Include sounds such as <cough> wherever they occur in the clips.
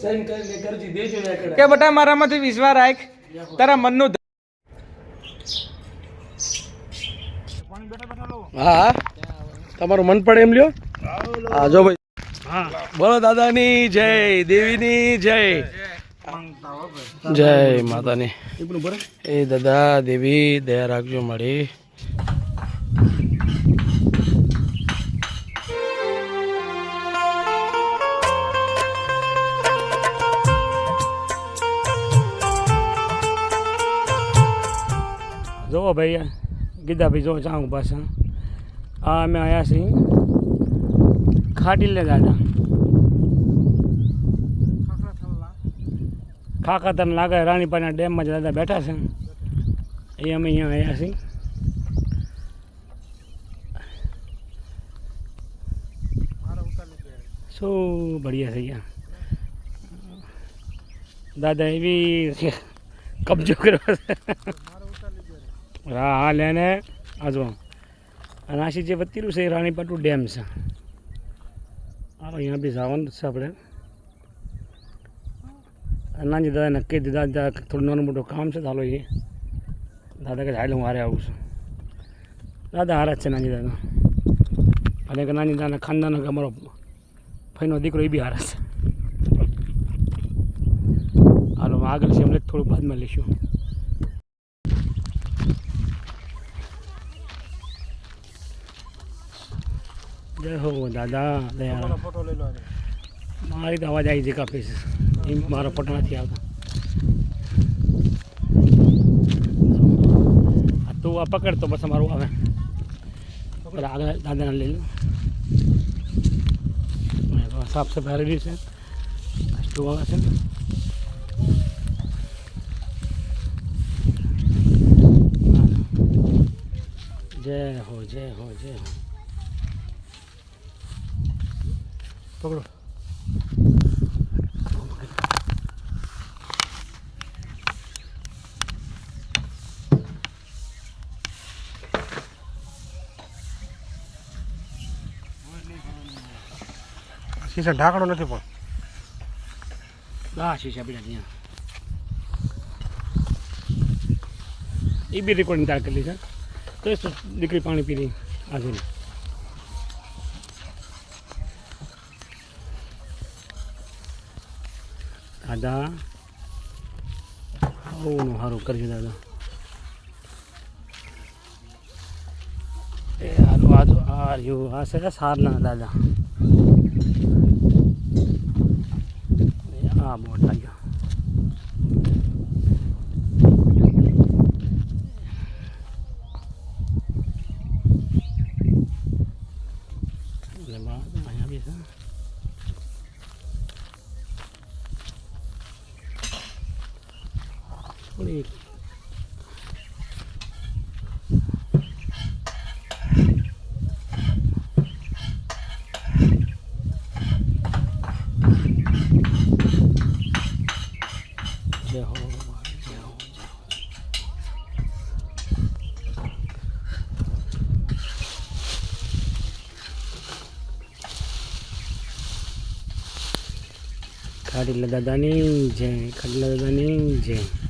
Sine કરીને કરજી દેજો. કે બટા મારામાંથી વિશ્વાસ રાખ. તારા મનનું હા હા. તમારું મન પડે એમ લ્યો? હા જો ભાઈ. બોલો દાદાની જય દેવીની જય. જય માતાની. એ દાદા દેવી દયા રાખજો મારી. જુઓ ભાઈ ગીધા ભાઈ જો ચાંગ પાછા. આ અમે આવ્યા છીએ ખાટી દાદા. ખાખા તમને લાગે, રાણીપાના ડેમમાં જ દાદા બેઠા છે. એ અમે અહીંયા આવ્યા છીએ. શું બઢિયા છે અહીંયા? દાદા એવી કબજો કર્યો છે. હા લેને આજો. અને આશી જે વતીરું છે એ રાણીપાટુ ડેમ છે. હાલો, અહીંયા બી જવાનું છે આપણે. નાની દાદા નક્કી દીધા થોડું નાનું મોટું કામ છે, ચાલો એ. દાદા કે હાલ, હું હારે આવું છું. દાદા હારા જ છે નાની દાદા. અને કે નાની દાદા ખાનદાનો કે અમારો ફઈનો દીકરો, એ બી હારા છે. હાલો, આગળ છે એમને થોડું બાદમાં લઈશું. જય હો દાદા દયા. ફોટો લઈ લો મારી તો અવાજ આવી છે કાપી છે એમ મારો ફોટો નથી આવતો. તું આ પકડ તો બસ અમારું આવે. પકડ. આગળ દાદાને લઈ લો. સાફ સફાઈ રેડી છે. તું આવે છે. જય હો જય હો જય હો. પકડો શીશા ઢાંકણો નથી પણ. હા શીશા પીડા ત્યાં. એ બી રેકોર્ડિંગ તાર કરેલી છે. તો શું દીકરી પાણી પી રહી આજે દાદા. આવું સારું કરજો દાદા. એ સારું આ તો આ રહ્યું, આ છે સારના દાદા. આ મોટા લાગ્યો એટલે બા અહીંયા બી છે થોડી જય હો જય ખાડીલા દાદાની જય.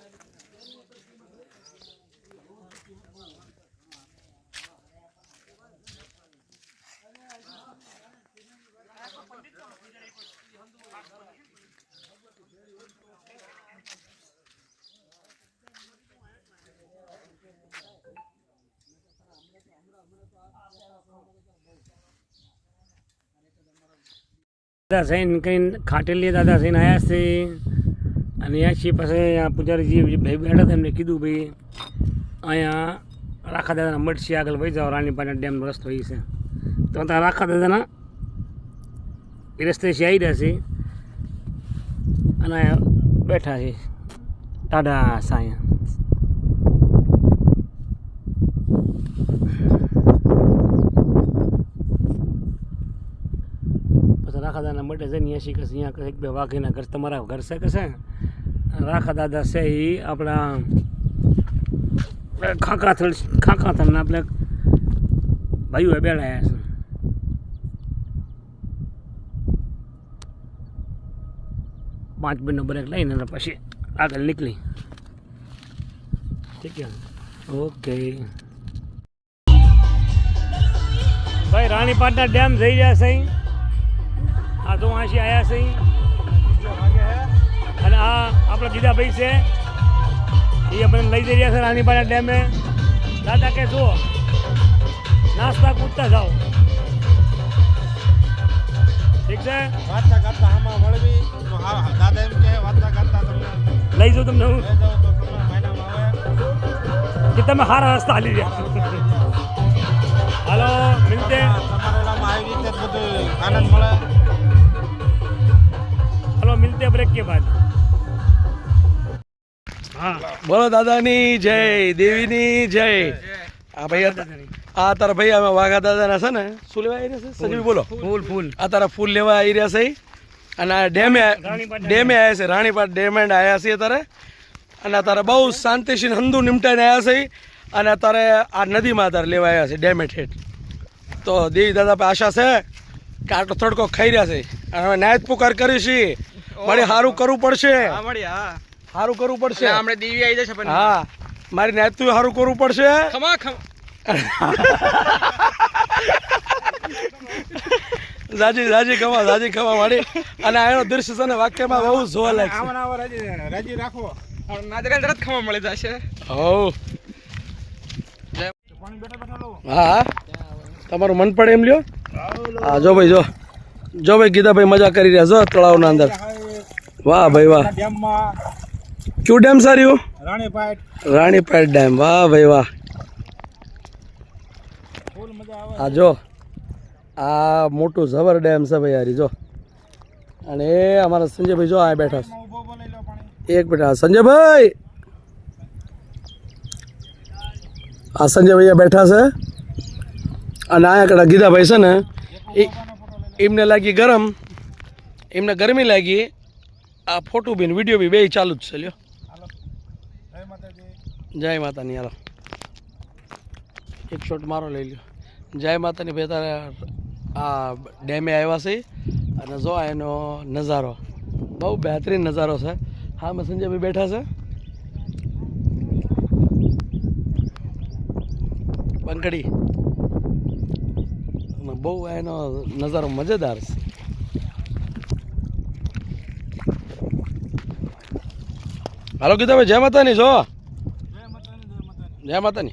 દાદા કઈ ખાટેલી દાદા સૈન આવ્યા છે. અને અહીંયા છીએ પાસે અહીંયા પૂજારીજી ભાઈ બેઠા હતા એમને કીધું ભાઈ, અહીંયા રાખા દાદાના મઠ છે આગળ વહી જાઓ, રાણીપાના ડેમનો રસ્તો એ છે. તો ત્યાં રાખા દાદાના એ રસ્તે છે આવી રહ્યા છે. અને બેઠા છે. દાદા સાયા. રાખા દાદાના માટે છે ને એસી કશે અહીંયા એક બે વાઘીના ઘર, તમારા ઘર છે? કશે રાખા દાદા છે એ આપણા ખાંકાથળ ખાંકાથળના આપણે ભાઈઓ બેડાયા છે. પાંચ મિનિટનો બ્રેક લઈને અને પછી આગળ નીકળી. ઠીક છે? ઓકે. ભાઈ, રાણીપાટના ડેમ જઈ રહ્યા છે આ તો વાંચી આવ્યા છે અને આ આપણા દીદા ભાઈ છે એ મને લઈ જઈ રહ્યા છે રાણીપાટના ડેમે દાદા કે જુઓ નાસ્તા કૂદતા જાઓ ઠીક છે વાર્તા કરતા આમાં મળવી તો હા હા, દાદા એમ કહે વાર્તા કરતા તમને લઈ જાઉં તમને હું લઈ જાઓ તો તમને મહિનામાં આવે કે તમે સારા રસ્તા હાલી રહ્યા હાલો મિલતે તમારે ઓલામાં આવી રીતે જ બધું આનંદ મળે બ્રેક કે બાદ. હા. બોલો દાદાની જય દેવીની જય. આ ભાઈ આ- તારા ભાઈ અમે વાઘા દાદાના છે ને? શું લેવા આવી રહ્યા છે સંજીવ બોલો. ફૂલ. ફૂલ આ તારા ફૂલ લેવા આવી રહ્યા છે? અને આ ડેમે ડેમે આવ્યા છે રાણીપાટ ડેમેન્ડ આવ્યા છે તારે અને આ તારે બહુ શાંતિથી હંદુ નિમટાઈને આવ્યા છે. અને અત્યારે આ નદીમાં તારે લેવા આવ્યા છે ડેમે હેઠ તો દેવી દાદા પાસે આશા છે કે આટલો તડકો ખાઈ રહ્યા છે. અને હવે નાયત પુકાર કરી છે મારે સારું કરવું પડશે. હારું સારું કરવું પડશે. આપણે દેવી આવી જશે પણ. હા મારી નાયત તું સારું કરવું પડશે. ખમા ખમ. <laughs> રાજી રાજી ખમા રાજી ખમા માડી અને આનો એનો દૃશ્ય છે ને વાક્યમાં બહુ જોવા લાગે રાજી રાજી રાખો. નાદરે તરત ખમા મળી જશે. હવ. પાણી બેઠા બેઠા લો હા હા. તમારું મન પડે એમ લ્યો? હા જો ભાઈ જો. જો ભાઈ ગીતાભાઈ મજા કરી રહ્યા છો તળાવના અંદર. વાહ ભાઈ વાહ. ડેમમાં ક્યુ ડેમ સાર્યું રાણીપાટ. રાણીપાટ ડેમ. વાહ ભાઈ વાહ. આ જો આ મોટું ઝબર ડેમ છે ભાઈ યારી જો. અને એ અમારા સંજયભાઈ જો આ બેઠા છે. એક મિનિટ સંજયભાઈ! આ સંજયભાઈ બેઠા છે. અને આ કડા ગીધાભાઈ છે ને એમને લાગી ગરમ. એમને ગરમી લાગી. આ ફોટો બી વીડિયો બી બે ચાલુ જ છે લ્યો. જય માતાની હાલો. એક શોટ મારો લઈ લ્યો. જય માતાની ભાઈ તારે આ ડેમે આવ્યા છે. અને જો એનો નજારો. બહુ બહેતરીન નજારો છે. હા મેં સંજયભાઈ બેઠા છે. બંકડી. અને બહુ એનો નજારો મજેદાર છે. હાલો કીધા ભાઈ, જય માતાની, જો. જય માતાની.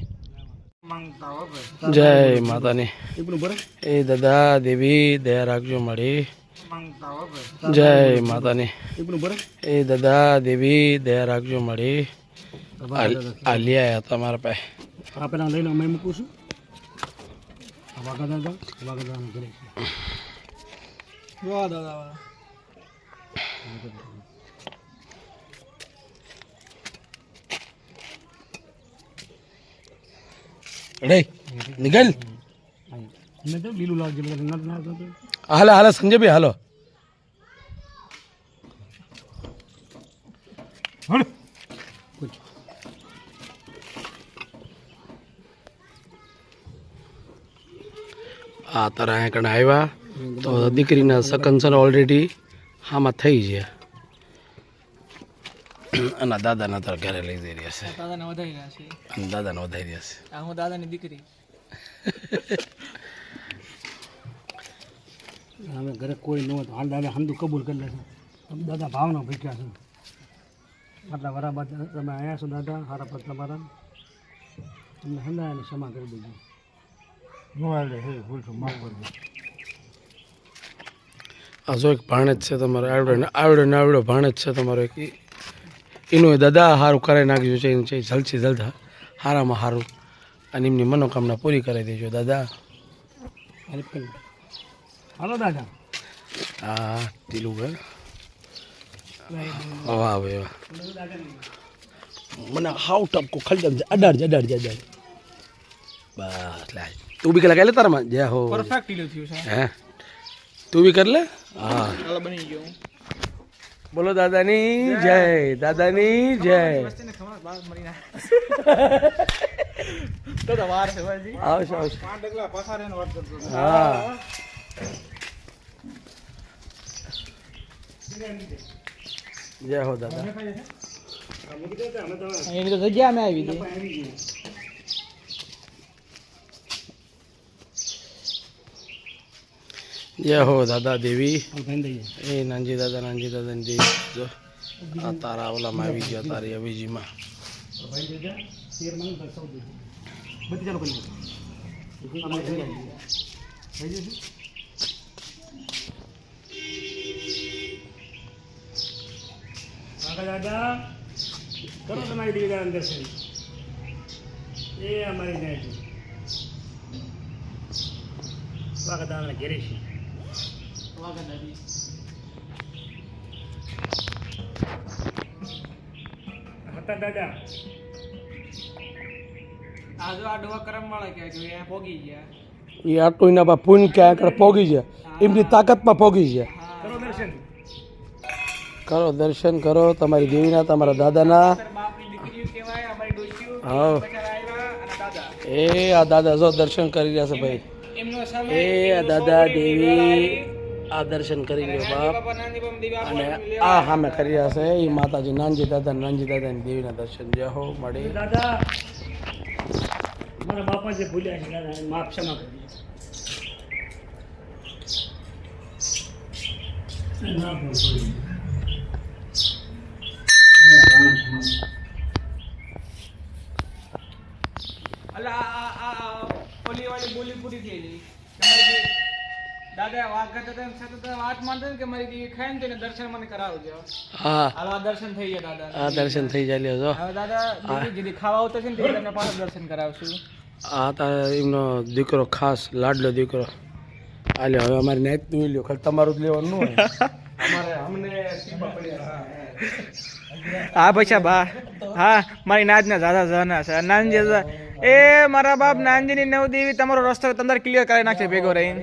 જય માતાની. એ દાદા, દેવી, દયા રાખજો મળી જય માતાની. એ દાદા, દેવી, દયા રાખજો મળી આ લઈ આવ્યા તમારા પાસે. મૂકું છું રે નિકલ મેં તો લીલું લાવજો બધા ના ના તો હાલો હાલો સંજયભાઈ હાલો આ તારા અહીંયા કણે આવ્યા. તો દીકરીના સકન છે ઓલરેડી આમાં થઈ ગયા. અને દાદાના તારા ઘરે લઈ જઈ રહ્યા છે. દાદાને વધારી રહ્યા છે. અને દાદાને વધારી રહ્યા છે. આ હું દાદાની દીકરી. <laughs> અમે ઘરે કોઈ ન હોય તો હાલ દાદા હમદું કબૂલ કરી લેશે. તમે દાદા ભાવના ભૂખ્યા છે. આટલા બરાબર તમે આવ્યા છો દાદા સારા પર તમારા. તમને હંદાયાને ક્ષમા કરી દેજો. મોબાઈલ હે ભૂલ છું માફ કરજો. આ જો એક ભાણેજ છે તમારો. આવડો ને આવડો ને આવડો ભાણેજ છે તમારો એક. એનું દાદા સારું કરાવી નાખ્યું છે એનું છે જલ્દથી જલ્દ હારામાં સારું અને એમની મનોકામના પૂરી કરાવી દેજો દાદા. હાલો દાદા. હા ટીલું ઘર. વાહ ભાઈ વાહ. મને હાવ ટપકો ખાલી જમ અડાડ અડાડ અડાડ. બસ લાય. તું બી કલા લે તારામાં? જય હો. પરફેક્ટ ઈલું થયું છે. હે? તું બી કર લે? હા. બની ગયું બોલો દાદાની જય દાદાની જય. આવશે આવશે. હા. જય હો, દાદા. એની તો જગ્યા અમે આવી હતી જય હો દાદા દેવી. એ નાનજી દાદા નાનજી દાદાની દેવી. જો આ તારા ઓલામાં આવી ગયા તારી અવેજીમાં દાદા કરો તમારી દીકરા અંદર એ અમારી સ્વાગત ઘેરે છે. હતા દાદા આ આ ડોવા કરમ વાળા કે અહીંયા પોગી ગયા. એ પૂન પોગી એમની તાકાતમાં પોગી છે કરો દર્શન. કરો દર્શન કરો તમારી દેવીના તમારા દાદાના. હા. એ આ દાદા જો દર્શન કરી રહ્યા છે ભાઈ. એ આ દાદા દેવી. આ દર્શન કરી લો બાપ. અને આ સામે કરી રહ્યા છે. એ માતાજી નાનજી દાદા નાનજી દાદા દેવીના દર્શન જય હો મળી. દાદા મારા બાપા જે ભૂલ્યા છે દાદા માફ ક્ષમા કરી અલા આ આ આ ઓલી વાળી બોલી પૂરી થઈ ગઈ. દાદા વાત કરતા હતા છતાં તમે વાત માનતા કે મારી દીકરી ખાય ને તો દર્શન મને કરાવજો. હા. હાલ આ દર્શન થઈ ગયા દાદા. આ દર્શન થઈ જાય લ્યો હવે દાદા દીકરી જેથી ખાવા આવતા છે ને તે તમને પાછા દર્શન કરાવશું. આ તારા એમનો દીકરો ખાસ લાડલો દીકરો. આલે હવે અમારી નાઈટનું લ્યો ખાલી તમારું જ લેવાનું હોય. અમારે અમને હા. પૈસા બા હા મારી નાજના દાદા જવાના છે. નાનજી એ મારા બાપ નાનજીની નવ દેવી તમારો રસ્તો તંદર ક્લિયર કરી નાખશે ભેગો રહીને.